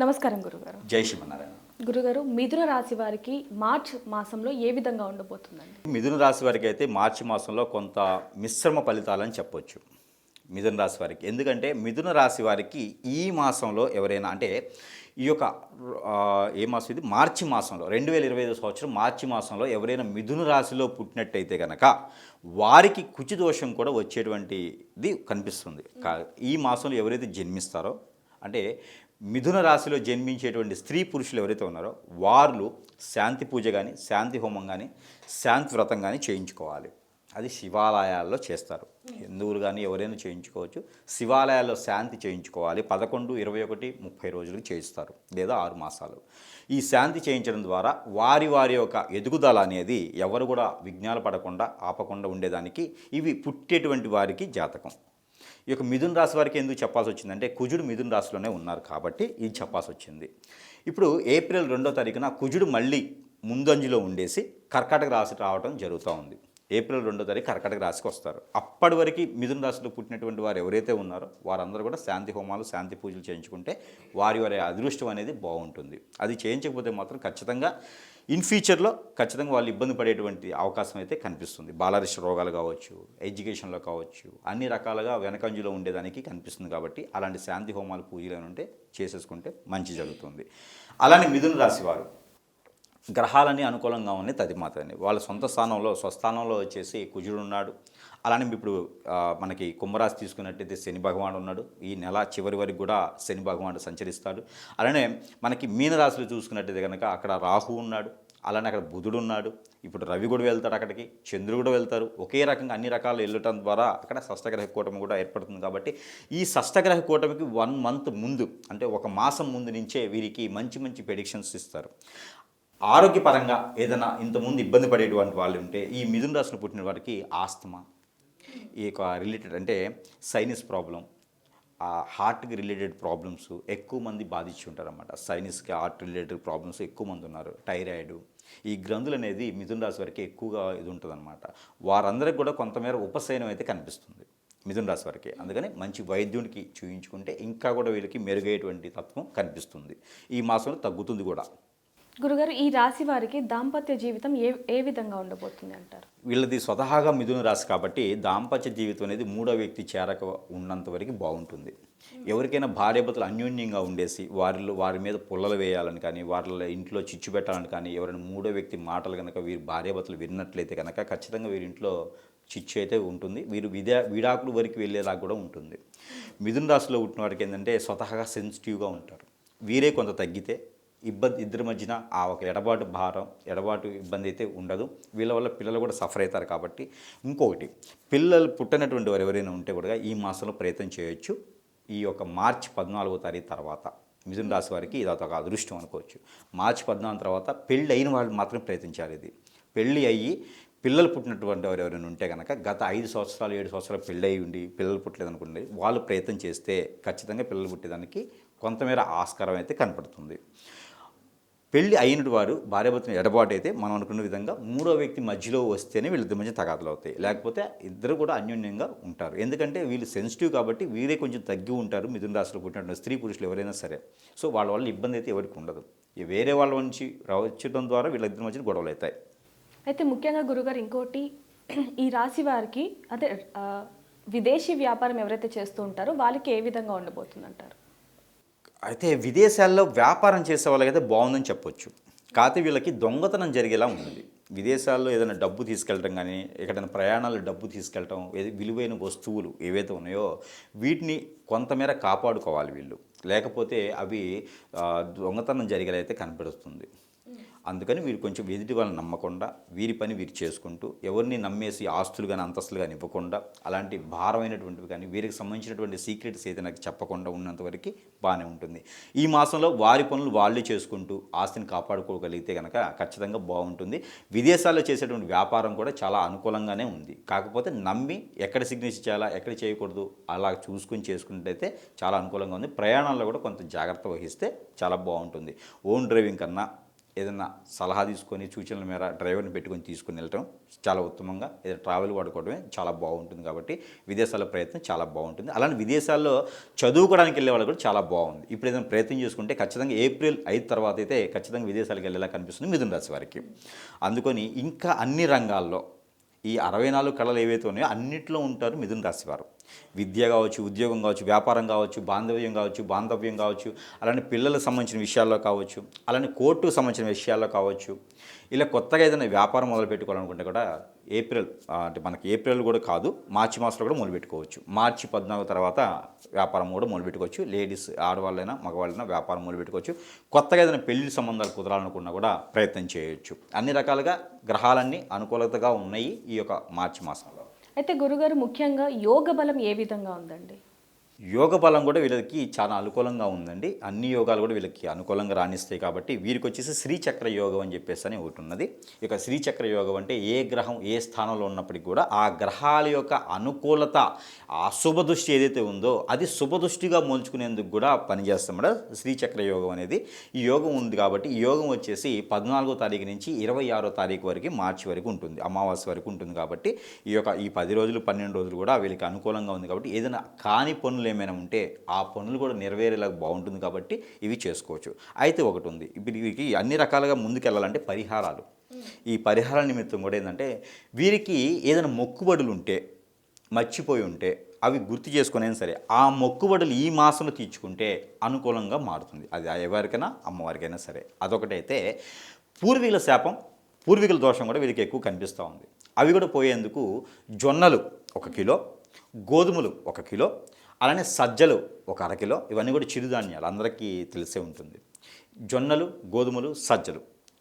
నమస్కారం గురుగారు. జై శ్రీమన్నారాయణ. గురుగారు మిథున రాశి వారికి మార్చ్ మాసంలో ఏ విధంగా ఉండబోతుందండి? మిథున రాశి వారికి అయితే మార్చి మాసంలో కొంత మిశ్రమ ఫలితాలని చెప్పొచ్చు. మిథున రాశి వారికి. ఎందుకంటే మిథున రాశి వారికి ఈ మాసంలో ఎవరైనా అంటే ఈ యొక్క ఏ మాసం ఇది? మార్చి మాసంలో. రెండు వేల ఇరవై ఐదు సంవత్సరం మార్చి మాసంలో ఎవరైనా మిథున రాశిలో పుట్టినట్టయితే కనుక వారికి కుచి దోషం కూడా వచ్చేటువంటిది కనిపిస్తుంది. ఈ మాసంలో ఎవరైతే జన్మిస్తారో అంటే మిథున రాశిలో జన్మించేటువంటి స్త్రీ పురుషులు ఎవరైతే ఉన్నారో వారు శాంతి పూజ కానీ శాంతి హోమం కానీ శాంతి వ్రతం కానీ చేయించుకోవాలి. అది శివాలయాల్లో చేస్తారు. హిందువులు కానీ ఎవరైనా చేయించుకోవచ్చు. శివాలయాల్లో శాంతి చేయించుకోవాలి. పదకొండు ఇరవై ఒకటి ముప్పై రోజులు చేయిస్తారు. లేదా ఆరు మాసాలు. ఈ శాంతి చేయించడం ద్వారా వారి వారి యొక్క ఎదుగుదల అనేది ఎవరు కూడా విఘ్నాలు పడకుండా ఆపకుండా ఉండేదానికి ఇవి పుట్టేటువంటి వారికి జాతకం. ఈ యొక్క మిథున రాశి వారికి ఎందుకు చెప్పాల్సి వచ్చిందంటే కుజుడు మిథున రాశిలోనే ఉన్నారు కాబట్టి ఇది చెప్పాల్సి వచ్చింది. ఇప్పుడు ఏప్రిల్ రెండో తారీఖున కుజుడు మళ్ళీ ముందంజలో ఉండేసి కర్కాటక రాశి రావడం జరుగుతూ ఉంది. ఏప్రిల్ రెండో తారీఖు కర్కాటక రాశికి వస్తారు. అప్పటి వరకు మిథున రాశిలో పుట్టినటువంటి వారు ఎవరైతే ఉన్నారో వారందరూ కూడా శాంతి హోమాలు శాంతి పూజలు చేయించుకుంటే వారి వారి అదృష్టం అనేది బాగుంటుంది. అది చేయించకపోతే మాత్రం ఖచ్చితంగా ఇన్ ఫ్యూచర్లో ఖచ్చితంగా వాళ్ళు ఇబ్బంది పడేటువంటి అవకాశం అయితే కనిపిస్తుంది. బాలరిష్ట రోగాలు కావచ్చు ఎడ్యుకేషన్లో కావచ్చు అన్ని రకాలుగా వెనకంజులో ఉండేదానికి కనిపిస్తుంది కాబట్టి అలాంటి శాంతి హోమాలు పూజలు ఉంటే చేసేసుకుంటే మంచి జరుగుతుంది. అలానే మిథున రాశి వారు. గ్రహాలన్నీ అనుకూలంగా ఉన్నాయి తదిమాతని వాళ్ళ సొంత స్థానంలో స్వస్థానంలో వచ్చేసి కుజుడు ఉన్నాడు. అలానే ఇప్పుడు మనకి కుంభరాశి తీసుకున్నట్టయితే శని భగవానుడు ఉన్నాడు. ఈ నెల చివరి వరకు కూడా శని భగవానుడు సంచరిస్తాడు. అలానే మనకి మీనరాశిలో చూసుకున్నట్టయితే కనుక అక్కడ రాహు ఉన్నాడు. అలానే అక్కడ బుధుడు ఉన్నాడు. ఇప్పుడు రవి కూడా వెళ్తాడు అక్కడికి చంద్రుడు కూడా వెళ్తారు. ఒకే రకంగా అన్ని రకాలు వెళ్ళటం ద్వారా అక్కడ షష్టగ్రహ కూటమి కూడా ఏర్పడుతుంది కాబట్టి ఈ షష్టగ్రహ కూటమికి వన్ మంత్ ముందు అంటే ఒక మాసం ముందు నుంచే వీరికి మంచి మంచి ప్రెడిక్షన్స్ ఇస్తారు. ఆరోగ్యపరంగా ఏదైనా ఇంతకుముందు ఇబ్బంది పడేటువంటి వాళ్ళు ఉంటే ఈ మిథున రాశిని పుట్టిన వారికి ఆస్తమా. ఈ యొక్క రిలేటెడ్ అంటే సైనిస్ ప్రాబ్లం ఆ హార్ట్కి రిలేటెడ్ ప్రాబ్లమ్స్ ఎక్కువ మంది బాధించి ఉంటారన్నమాట. సైనిస్కి హార్ట్ రిలేటెడ్ ప్రాబ్లమ్స్ ఎక్కువ మంది ఉన్నారు. టైరాయిడ్ ఈ గ్రంథులు అనేది మిథున రాశి వరకు ఎక్కువగా ఇది ఉంటుందన్నమాట. వారందరికి కూడా కొంతమేర ఉపశయనం అయితే కనిపిస్తుంది మిథున రాశి వారికి. అందుకని మంచి వైద్యునికి చూయించుకుంటే ఇంకా కూడా వీళ్ళకి మెరుగయ్యేటువంటి తత్వం కనిపిస్తుంది. ఈ మాసంలో తగ్గుతుంది కూడా. గురుగారు ఈ రాశి వారికి దాంపత్య జీవితం ఏ ఏ విధంగా ఉండబోతుంది అంటారు? వీళ్ళది స్వతహాగా మిథున రాశి కాబట్టి దాంపత్య జీవితం అనేది మూడో వ్యక్తి చేరక ఉన్నంత వరకు బాగుంటుంది. ఎవరికైనా భార్యభర్తలు అన్యోన్యంగా ఉండేసి వారిలో వారి మీద పుల్లలు వేయాలని కానీ వారిలో ఇంట్లో చిచ్చు పెట్టాలని కానీ ఎవరైనా మూడో వ్యక్తి మాటలు కనుక వీరి భార్యభర్తలు విన్నట్లయితే కనుక ఖచ్చితంగా వీరి ఇంట్లో చిచ్చు అయితే ఉంటుంది. వీరు విదా విడాకుల వరకు వెళ్ళేలా కూడా ఉంటుంది. మిథున రాశిలో పుట్టిన వారికి ఏంటంటే స్వతహాగా సెన్సిటివ్గా ఉంటారు. వీరే కొంత తగ్గితే ఇబ్బంది ఇద్దరి మధ్యన ఆ ఒక ఎడబాటు భారం ఎడబాటు ఇబ్బంది అయితే ఉండదు. వీళ్ళ వల్ల పిల్లలు కూడా సఫర్ అవుతారు కాబట్టి. ఇంకొకటి పిల్లలు పుట్టినటువంటి వారు ఎవరైనా ఉంటే కూడా ఈ మాసంలో ప్రయత్నం చేయొచ్చు. ఈ యొక్క మార్చి పద్నాలుగో తారీఖు తర్వాత మిథున రాశి వారికి ఇది ఒక అదృష్టం అనుకోవచ్చు. మార్చి పద్నాలుగు తర్వాత పెళ్ళి అయిన వాళ్ళు మాత్రం ప్రయత్నించాలి ఇది. పెళ్ళి అయ్యి పిల్లలు పుట్టినటువంటి వారు ఎవరైనా ఉంటే కనుక గత ఐదు సంవత్సరాలు ఏడు సంవత్సరాలు పెళ్ళి అయి ఉండి పిల్లలు పుట్టలేదు అనుకోండి వాళ్ళు ప్రయత్నం చేస్తే ఖచ్చితంగా పిల్లలు పుట్టేదానికి కొంతమేర ఆస్కారం అయితే కనపడుతుంది. పెళ్ళి అయినటు వారు భార్యాభర్తను ఎడబాటు అయితే మనం అనుకున్న విధంగా మూడో వ్యక్తి మధ్యలో వస్తేనే వీళ్ళిద్దరి మధ్య తగాదులు అవుతాయి. లేకపోతే ఇద్దరు కూడా అన్యోన్యంగా ఉంటారు. ఎందుకంటే వీళ్ళు సెన్సిటివ్ కాబట్టి వీరే కొంచెం తగ్గి ఉంటారు. మిథున రాశిలో పుట్టినటువంటి స్త్రీ పురుషులు ఎవరైనా సరే. సో వాళ్ళ వల్ల ఇబ్బంది అయితే ఎవరికి ఉండదు. వేరే వాళ్ళ నుంచి రావచ్చడం ద్వారా వీళ్ళిద్దరి మధ్య గొడవలు అవుతాయి. అయితే ముఖ్యంగా గురుగారు ఇంకోటి ఈ రాశి వారికి అదే విదేశీ వ్యాపారం ఎవరైతే చేస్తూ ఉంటారో వాళ్ళకి ఏ విధంగా ఉండబోతుంది అంటారు అయితే విదేశాల్లో వ్యాపారం చేసే వాళ్ళకైతే బాగుందని చెప్పొచ్చు. కాకపోతే వీళ్ళకి దొంగతనం జరిగేలా ఉంది విదేశాల్లో ఏదైనా డబ్బు తీసుకెళ్ళటం కానీ ఎక్కడైనా ప్రయాణాలు డబ్బు తీసుకెళ్ళటం ఏది విలువైన వస్తువులు ఏవైతే ఉన్నాయో వీటిని కొంతమేర కాపాడుకోవాలి వీళ్ళు. లేకపోతే అవి దొంగతనం జరిగేలా అయితే కనపడుతుంది. అందుకని వీరు కొంచెం ఎదుటి వాళ్ళని నమ్మకుండా వీరి పని వీరు చేసుకుంటూ ఎవరిని నమ్మేసి ఆస్తులు కానీ అంతస్తులు కానీ ఇవ్వకుండా అలాంటి భారమైనటువంటివి కానీ వీరికి సంబంధించినటువంటి సీక్రెట్స్ ఏదైనా చెప్పకుండా ఉన్నంత వరకు బాగానే ఉంటుంది. ఈ మాసంలో వారి పనులు వాళ్ళే చేసుకుంటూ ఆస్తిని కాపాడుకోగలిగితే కనుక ఖచ్చితంగా బాగుంటుంది. విదేశాల్లో చేసేటువంటి వ్యాపారం కూడా చాలా అనుకూలంగానే ఉంది. కాకపోతే నమ్మి ఎక్కడ సిగ్నేచర్ చేయాలా ఎక్కడ చేయకూడదు అలా చూసుకుని చేసుకున్నట్టయితే చాలా అనుకూలంగా ఉంది. ప్రయాణాల్లో కూడా కొంత జాగ్రత్త వహిస్తే చాలా బాగుంటుంది. ఓన్ డ్రైవింగ్ కన్నా ఏదైనా సలహా తీసుకొని సూచనల మేర డ్రైవర్ని పెట్టుకొని తీసుకుని వెళ్ళటం చాలా ఉత్తమంగా. ఏదైనా ట్రావెల్ వాడుకోవడమే చాలా బాగుంటుంది కాబట్టి విదేశాల ప్రయత్నం చాలా బాగుంటుంది. అలానే విదేశాల్లో చదువుకోవడానికి వెళ్ళే వాళ్ళు కూడా చాలా బాగుంది. ఇప్పుడు ఏదైనా ప్రయత్నం చేసుకుంటే ఖచ్చితంగా ఏప్రిల్ ఐదు తర్వాత అయితే ఖచ్చితంగా విదేశాలకు వెళ్ళేలా కనిపిస్తుంది మిథున రాశి వారికి. అందుకని ఇంకా అన్ని రంగాల్లో ఈ అరవై నాలుగు కళలు ఏవైతే ఉన్నాయో అన్నిట్లో ఉంటారు మిథున రాశివారు విద్య కావచ్చు ఉద్యోగం కావచ్చు వ్యాపారం కావచ్చు బాంధవ్యం కావచ్చు బాంధవ్యం కావచ్చు అలానే పిల్లలకు సంబంధించిన విషయాల్లో కావచ్చు అలానే కోర్టుకు సంబంధించిన విషయాల్లో కావచ్చు. ఇలా కొత్తగా ఏదైనా వ్యాపారం మొదలు పెట్టుకోవాలనుకుంటే కూడా ఏప్రిల్ అంటే మనకి ఏప్రిల్ కూడా కాదు మార్చి మాసంలో కూడా మొదలుపెట్టుకోవచ్చు. మార్చి పద్నాలుగు తర్వాత వ్యాపారం కూడా మొదలుపెట్టుకోవచ్చు. లేడీస్ ఆడవాళ్ళైనా మగవాళ్ళైనా వ్యాపారం మొదలుపెట్టుకోవచ్చు. కొత్తగా ఏదైనా పెళ్ళి సంబంధాలు కుదరాలనుకున్నా కూడా ప్రయత్నం చేయొచ్చు. అన్ని రకాలుగా గ్రహాలన్నీ అనుకూలతగా ఉన్నాయి ఈ యొక్క మార్చి మాసంలో. అయితే గురుగారు ముఖ్యంగా యోగ బలం ఏ విధంగా ఉందండి? యోగ బలం కూడా వీళ్ళకి చాలా అనుకూలంగా ఉందండి. అన్ని యోగాలు కూడా వీళ్ళకి అనుకూలంగా రాణిస్తాయి కాబట్టి వీరికి వచ్చేసి శ్రీచక్ర యోగం అని చెప్పేసి అని ఒకటి ఉన్నది. ఇక శ్రీచక్ర యోగం అంటే ఏ గ్రహం ఏ స్థానంలో ఉన్నప్పటికీ కూడా ఆ గ్రహాల యొక్క అనుకూలత ఆ శుభదృష్టి ఏదైతే ఉందో అది శుభదృష్టిగా మోల్చుకునేందుకు కూడా పనిచేస్తామట శ్రీచక్ర యోగం అనేది ఈ యోగం ఉంది కాబట్టి ఈ యోగం వచ్చేసి పద్నాలుగో తారీఖు నుంచి ఇరవై ఆరో తారీఖు వరకు మార్చి వరకు ఉంటుంది. అమావాస్య వరకు ఉంటుంది కాబట్టి ఈ యొక్క ఈ పది రోజులు పన్నెండు రోజులు కూడా వీళ్ళకి అనుకూలంగా ఉంది కాబట్టి ఏదైనా కాని పనులు ఏమైనా ఉంటే ఆ పనులు కూడా నెరవేరేలా బాగుంటుంది కాబట్టి ఇవి చేసుకోవచ్చు. అయితే ఒకటి ఉంది ఇప్పుడు వీరికి అన్ని రకాలుగా ముందుకెళ్ళాలంటే పరిహారాలు. ఈ పరిహారాల నిమిత్తం కూడా ఏంటంటే వీరికి ఏదైనా మొక్కుబడులు ఉంటే మర్చిపోయి ఉంటే అవి గుర్తు చేసుకునేది సరే ఆ మొక్కుబడులు ఈ మాసంలో తీర్చుకుంటే అనుకూలంగా మారుతుంది. అది ఎవరికైనా అమ్మవారికైనా సరే. అదొకటైతే పూర్వీకుల శాపం పూర్వీకుల దోషం కూడా వీరికి ఎక్కువ కనిపిస్తూ ఉంది. అవి కూడా పోయేందుకు జొన్నలు ఒక కిలో గోధుమలు ఒక కిలో అలానే సజ్జలు ఒక అరకిలో ఇవన్నీ కూడా చిరుధాన్యాలు అందరికీ తెలిసే ఉంటుంది. జొన్నలు గోధుమలు సజ్జలు.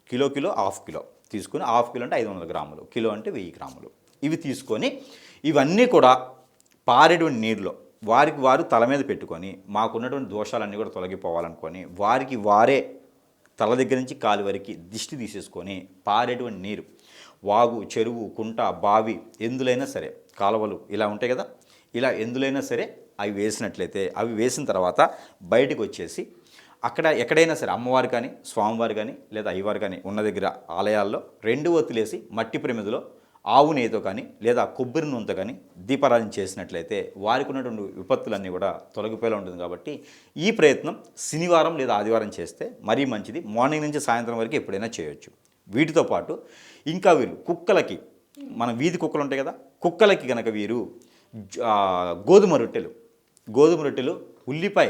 Kilo kilo half kilo. తీసుకుని హాఫ్ కిలో అంటే ఐదు వందల గ్రాములు కిలో అంటే వెయ్యి గ్రాములు. ఇవి తీసుకొని ఇవన్నీ కూడా పారేటువంటి నీరులో వారికి వారు తల మీద పెట్టుకొని మాకున్నటువంటి దోషాలన్నీ కూడా తొలగిపోవాలనుకొని వారికి వారే తల దగ్గర నుంచి కాలు వరకు దిష్టి తీసేసుకొని పారేటువంటి నీరు వాగు చెరువు కుంట బావి ఎందులైనా సరే కాలువలు ఇలా ఉంటాయి కదా? ఇలా ఎందులైనా సరే అవి వేసినట్లయితే అవి వేసిన తర్వాత బయటకు వచ్చేసి అక్కడ ఎక్కడైనా సరే అమ్మవారు కానీ స్వామివారు కానీ లేదా అయ్యవారు కానీ ఉన్న దగ్గర ఆలయాల్లో రెండు ఒత్తులేసి మట్టి ప్రమిదిలో ఆవు నెయ్యితో కానీ లేదా కొబ్బరి నూనెతో కానీ దీపారాధన చేసినట్లయితే వారికి ఉన్నటువంటి విపత్తులన్నీ కూడా తొలగిపోయేలా ఉంటుంది కాబట్టి ఈ ప్రయత్నం శనివారం లేదా ఆదివారం చేస్తే మరీ మంచిది. మార్నింగ్ నుంచి సాయంత్రం వరకు ఎప్పుడైనా చేయొచ్చు. వీటితో పాటు ఇంకా వీరు కుక్కలకి మన వీధి కుక్కలు ఉంటాయి కదా కుక్కలకి కనుక వీరు గోధుమ రొట్టెలు గోధుమ రొట్టెలు ఉల్లిపాయ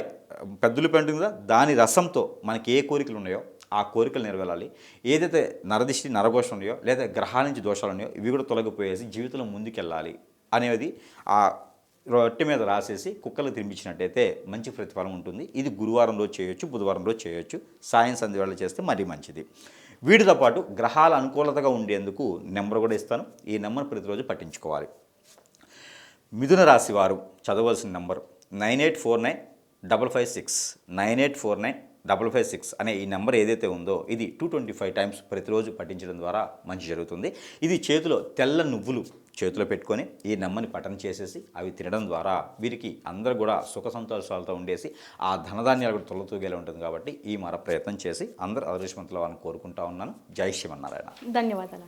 పెద్ద ఉల్లిపాయ ఉంటుంది కదా దాని రసంతో మనకి ఏ కోరికలు ఉన్నాయో ఆ కోరికలు నెరవేరాలి. ఏదైతే నరదిష్టి నరఘోషం ఉన్నాయో లేదా గ్రహాల నుంచి దోషాలు ఉన్నాయో ఇవి కూడా తొలగిపోయేసి జీవితంలో ముందుకెళ్ళాలి అనేది ఆ రొట్టె మీద రాసేసి కుక్కలు తినిపించినట్టయితే మంచి ప్రతిఫలం ఉంటుంది. ఇది గురువారం రోజు చేయొచ్చు బుధవారం రోజు చేయొచ్చు సాయం సంధి వేళ చేస్తే మరీ మంచిది. వీటితో పాటు గ్రహాల అనుకూలతగా ఉండేందుకు నెంబర్ కూడా ఇస్తాను. ఈ నెంబర్ ప్రతిరోజు పట్టించుకోవాలి. మిథున రాశి వారు చదవలసిన number. Nine eight four nine double five six nine eight four nine double five six అనే ఈ నెంబర్ ఏదైతే ఉందో ఇది టూ ట్వంటీ ఫైవ్ టైమ్స్ ప్రతిరోజు పఠించడం ద్వారా మంచి జరుగుతుంది. ఇది చేతిలో తెల్ల నువ్వులు చేతిలో పెట్టుకొని ఈ నెమ్మని పఠనం చేసేసి అవి తినడం ద్వారా వీరికి అందరూ కూడా సుఖ సంతోషాలతో ఉండేసి ఆ ధనధాన్యాలు కూడా తొలతూగేలా ఉంటుంది కాబట్టి ఈ మర ప్రయత్నం చేసి అందరూ అదృష్టవంతులు అవ్వాలని కోరుకుంటా ఉన్నాను. జై శ్రీమన్నారాయణ. ధన్యవాదాలు.